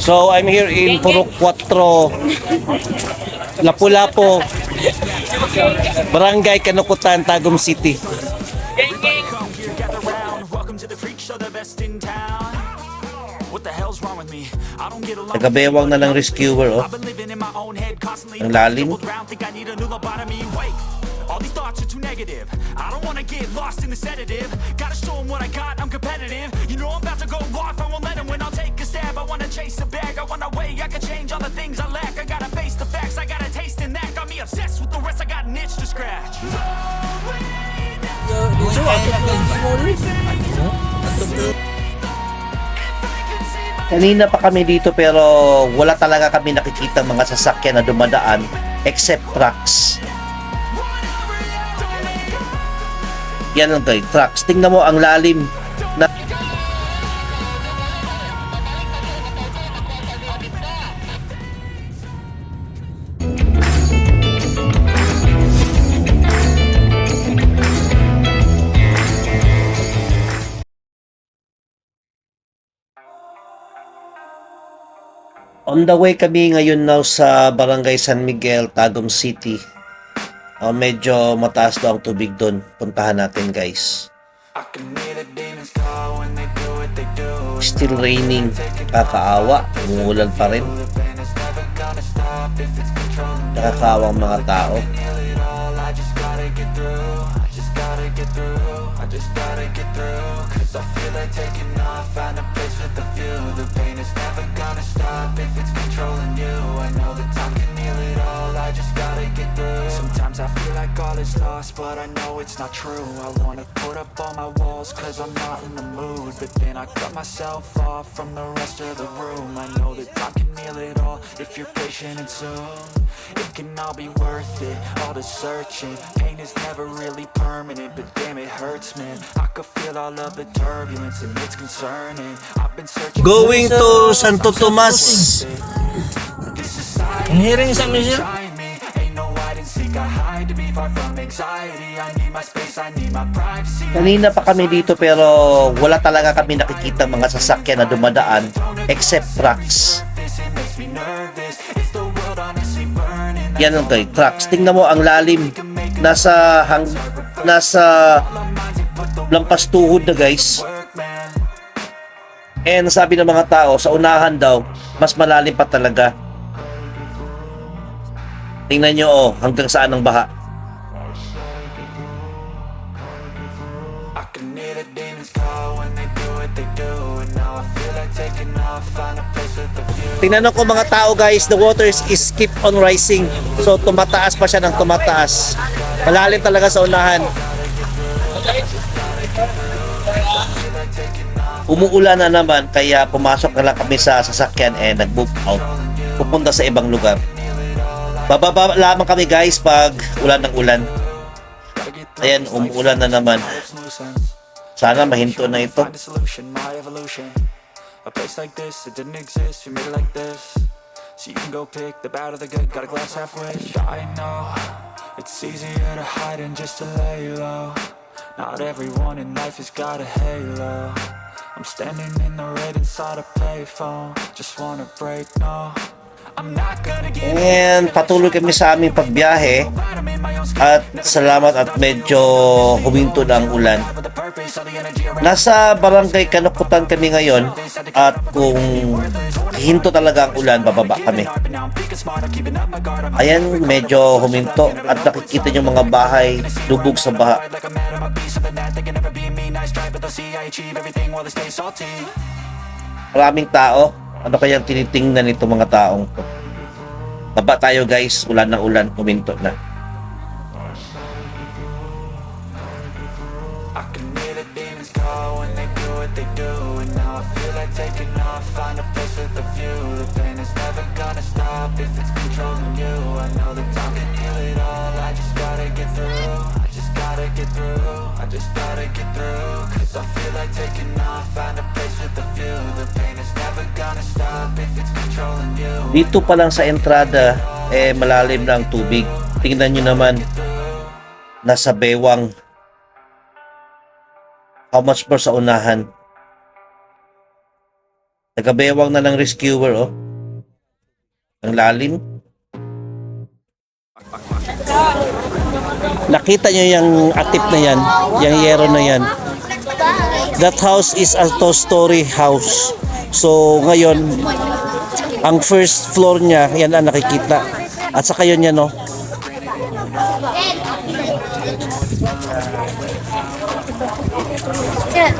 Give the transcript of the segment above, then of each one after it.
So, I'm here in Purok 4, Lapu-Lapu, Barangay Kanukutan, Tagum City. Nagabewang na ng rescuer, oh. Ang lalim. All these thoughts are too negative. I don't wanna get lost in the sedative. Gotta show 'em what I got, I'm competitive. You know I'm about to go off, I won't let 'em win. I'll take a stab, I wanna chase a bag. I wanna weigh, I can change all the things I lack. I gotta face the facts, I got a taste in that. Got me obsessed with the rest, I got an itch to scratch. Kanina pa kami dito pero wala talaga kami nakikita mga sasakyan na dumadaan except trucks. Yan lang guys, trucks. Tingnan mo ang lalim na On the way kami ngayon now sa Barangay San Miguel, Tagum City. Oh, medyo mataas daw ang tubig doon. Puntahan natin guys. Still raining. Kakaawa. Umuulan pa rin. Nakakaawa ang mga tao. I just gotta get I like all is lost, but I know it's not true. I wanna put up all my walls cause I'm not in the mood. But then I cut myself off from the rest of the room. I know that time can heal it all if you're patient and soon. It can all be worth it, all the searching. Pain is never really permanent, but damn it hurts, man. I could feel all of the turbulence and it's concerning. I've been searching. Going to Santo Tomas. Ang hearing sa amin Kanina pa kami dito pero wala talaga kami nakikita mga sasakyan na dumadaan except trucks. Yan lang guys, trucks. Tingnan mo ang lalim. Nasa hang nasa lampas tuhod na guys. Man. And sabi ng mga tao, sa unahan daw, mas malalim pa talaga. Tingnan nyo oh, hanggang saan ang baha. I can hear the demons call when they do what they do. And now I feel like taking off. Find a place with a view. Tingnan ko mga tao guys, the waters is keep on rising. So tumataas pa siya ng tumataas. Malalim talaga sa unahan. Umuulan na naman kaya pumasok na lang kami sa sasakyan and nag-move out. Pupunta sa ibang lugar. Bababa lamang kami guys pag ulan ng ulan. Ayan, umuulan na naman. Sana mahinto na ito. A place like this, it didn't exist. Made it like this. So you can go pick the bad or the good. Got a glass halfway. I know it's easier to hide just to lay low. Not everyone in life has got a halo. I'm standing in the red inside a payphone. Just wanna break, no. And patuloy kami sa aming pagbiyahe at salamat at medyo huminto na ang ulan. Nasa barangay Kanukutan kami ngayon at kung hinto talaga ang ulan, bababa kami. Ayan, medyo huminto at nakikita yung mga bahay lubog sa baha. Maraming tao. Ano kayang tinitingnan nito mga taong to? Baba tayo guys, ulan na ulan, huminto na. The taking off, find a place with a view. The pain is never gonna stop if it's controlling you. I know that time get through. I just gotta get through. Cause I feel like taking off, find a place with a view. The pain is never gonna stop if it's controlling you. Dito pa lang sa entrada, eh malalim na ang tubig. Tingnan nyo naman, nasa bewang. How much more sa unahan? Nagabewang na ng rescuer, oh. Ang lalim. Nakita nyo yung atip na yan, yung yero na yan. That house is a two-story house. So, ngayon, ang first floor niya, yan ang nakikita. At saka yun yan, no?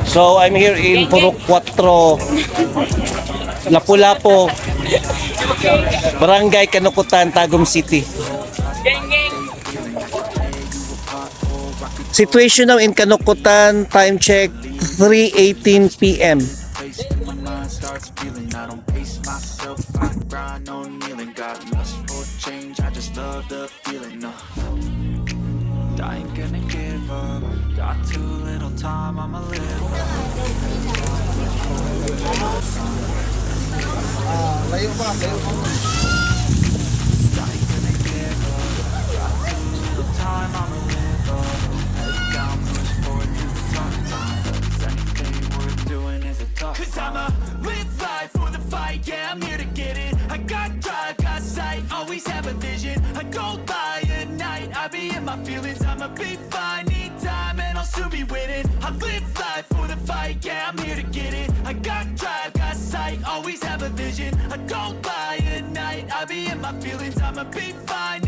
So, I'm here in Purok 4, Lapu-Lapu, Barangay Kanukutan, Tagum City. Situation now in Kanukutan, time check 3.18 p.m. My mind starts feeling I don't pace myself I grind on kneeling Got lust for change I just love the feeling uh. I ain't gonna give up Got too little time I'ma live little my feelings I'ma be fine Need time and I'll soon be winning. I live life for the fight Yeah I'm here to get it. I got drive, got sight Always have a vision. I don't lie at night I be in my feelings I'ma be fine